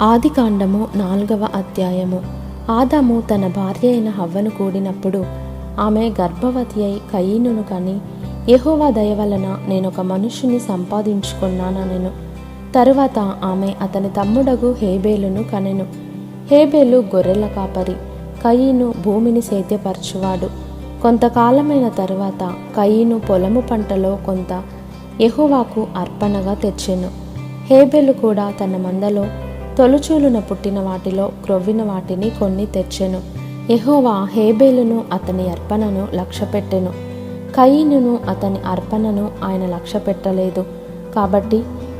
ఆదికాండము నాలుగవ అధ్యాయము. ఆదాము తన భార్య అయిన హవ్వను కూడినప్పుడు ఆమె గర్భవతి అయి కయీనును కని యహోవా దయ వలన నేను ఒక మనుషుని సంపాదించుకున్నానెను తరువాత ఆమె అతని తమ్ముడగు హేబేలును కనెను. హేబేలు గొర్రెల కాపరి కయీను భూమిని సేద్యపరచువాడు. కొంతకాలమైన తరువాత కయీను పొలము పంటలో కొంత యహోవాకు అర్పణగా తెచ్చెను. హేబెలు కూడా తన మందలో తొలుచూలున పుట్టిన వాటిలో క్రొవ్విన వాటిని కొన్ని తెచ్చెను. ఎహోవా హేబేలును అతని అర్పణను లక్ష్యపెట్టెను. కయీనును అతని అర్పణను ఆయన లక్ష్యపెట్టలేదు. కాబట్టి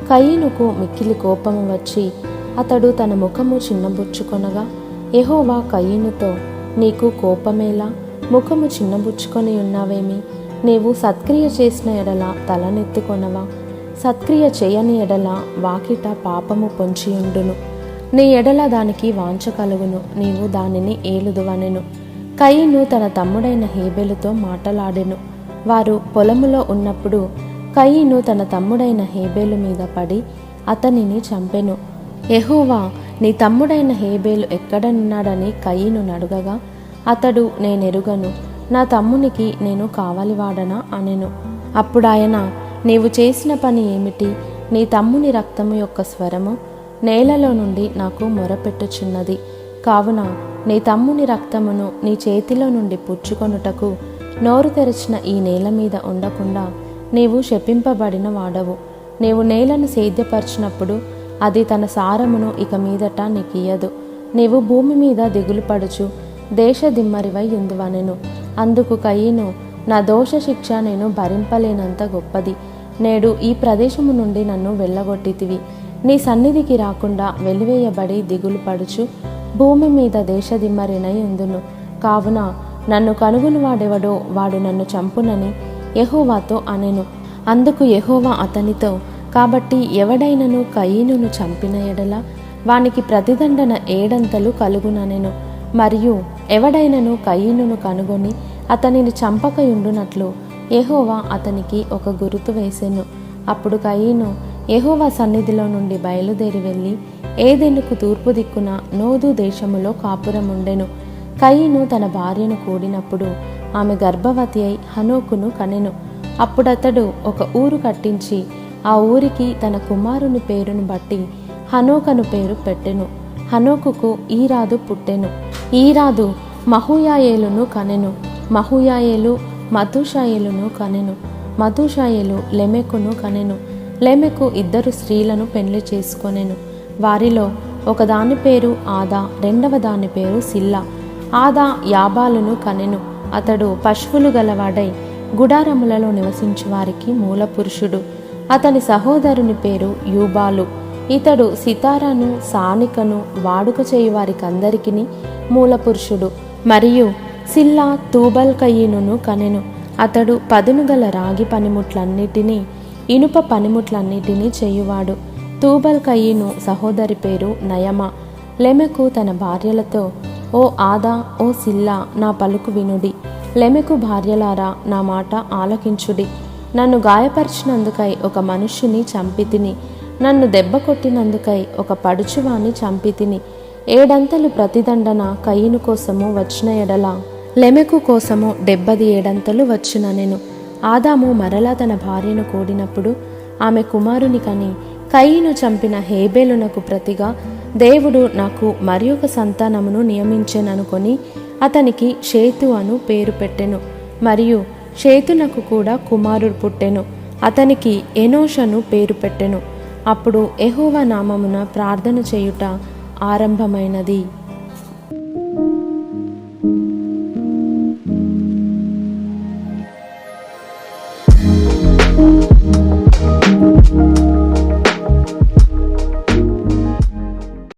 కయీనుకు మిక్కిలి కోపము వచ్చి అతడు తన ముఖము చిన్నబుచ్చుకొనగా ఎహోవా కయీనుతో నీకు కోపమేలా? ముఖము చిన్నబుచ్చుకొని ఉన్నావేమి? నీవు సత్క్రియ చేసిన ఎడల తలనెత్తుకొనవా? సత్క్రియ చేయని ఎడల వాకిట పాపము పొంచియుండును నీ ఎడల దానికి వాంచ కలుగును నీవు దానిని ఏలుదువనెను. కయ్యను తన తమ్ముడైన హేబెలుతో మాటలాడెను. వారు పొలములో ఉన్నప్పుడు కయ్యను తన తమ్ముడైన హేబేలు మీద పడి అతనిని చంపెను. ఎహోవా నీ తమ్ముడైన హేబేలు ఎక్కడనున్నాడని కయ్యను నడుగగా అతడు నేనెరుగను నా తమ్మునికి నేను కావలివాడనా అనెను. అప్పుడాయన నీవు చేసిన పని ఏమిటి? నీ తమ్ముని రక్తము యొక్క స్వరము నేలలో నుండి నాకు మొరపెట్టుచున్నది. కావున నీ తమ్ముని రక్తమును నీ చేతిలో నుండి పుచ్చుకొనుటకు నోరు తెరిచిన ఈ నేల మీద ఉండకుండా నీవు శపింపబడిన వాడవు. నీవు నేలను సేద్యపరిచినప్పుడు అది తన సారమును ఇక మీదట నీకియ్యదు. నీవు భూమి మీద దిగులు పడుచు దేశ దిమ్మరివై ఎందువనెను అందుకు కయ్యను నా దోష శిక్ష నేను భరింపలేనంత గొప్పది. నేడు ఈ ప్రదేశము నుండి నన్ను వెళ్ళగొట్టితివి. నీ సన్నిధికి రాకుండా వెలివేయబడి దిగులు పడుచు. భూమి మీద దేశదిమ్మరినై ఉందును. కావున నన్ను కనుగొని వాడెవడో వాడు నన్ను చంపునని యహోవాతో అనెను. అందుకు యహోవా అతనితో కాబట్టి ఎవడైనను కయీనును చంపిన ఎడల వానికి ప్రతిదండన ఏడంతలు కలుగుననెను. మరియు ఎవడైనను కయీనును కనుగొని అతనిని చంపకయుండునట్లు యెహోవా అతనికి ఒక గురుతు వేసెను. అప్పుడు కయీను ఎహోవా సన్నిధిలో నుండి బయలుదేరి వెళ్ళి ఏదెనుకు తూర్పు దిక్కున నోదు దేశములో కాపురముండెను. కయీను తన భార్యను కూడినప్పుడు ఆమె గర్భవతి అయి హనోకును కనెను. అప్పుడతడు ఒక ఊరు కట్టించి ఆ ఊరికి తన కుమారుని పేరును బట్టి హనోకను పేరు పెట్టెను. హనోకుకు ఈరాదు పుట్టెను. ఈరాదు మహుయాయేలును కనెను. మహుయాయేలు మధుషాయేలును కనెను. మధుషాయేలు లెమెకును కనెను. లెమెకు ఇద్దరు స్త్రీలను పెళ్ళి చేసుకొనెను. వారిలో ఒకదాని పేరు ఆదా రెండవ దాని పేరు సిల్లా. ఆదా యాబాలును కనెను. అతడు పశువులు గలవాడై గుడారములలో నివసించువారికి మూల పురుషుడు అతని సహోదరుని పేరు యూబాలు. ఇతడు సితారాను సానికను వాడుక చేయు మూలపురుషుడు. మూల పురుషుడు మరియు సిల్లా తూబల్కయీనును కనెను. అతడు పదును గల రాగి పనిముట్లన్నిటినీ ఇనుప పనిముట్లన్నిటినీ చేయువాడు. తూబల్కయ్యను సహోదరి పేరు నయమ. లెమెకు తన భార్యలతో ఓ ఆదా ఓ సిల్లా నా పలుకు వినుడి. లెమెకు భార్యలారా నా మాట ఆలకించుడి. నన్ను గాయపరిచినందుకై ఒక మనుష్యుని చంపితిని. నన్ను దెబ్బ కొట్టినందుకై ఒక పడుచువాని చంపితిని. ఏడంతలు ప్రతిదండన కయ్యను కోసము వచ్చిన ఎడల లెమెకు కోసము డెబ్బది ఏడంతలు వచ్చిన నేను. ఆదాము మరలా తన భార్యను కూడినప్పుడు ఆమె కుమారుని కని కయ్యను చంపిన హేబేలునకు ప్రతిగా దేవుడు నాకు మరి ఒక సంతానమును నియమించెననుకొని అతనికి షేతు అను పేరు పెట్టెను. మరియు షేతునకు కూడా కుమారుడు పుట్టెను. అతనికి ఎనోషను పేరు పెట్టెను. అప్పుడు ఎహోవా నామమున ప్రార్థన చేయుట ఆరంభమైనది.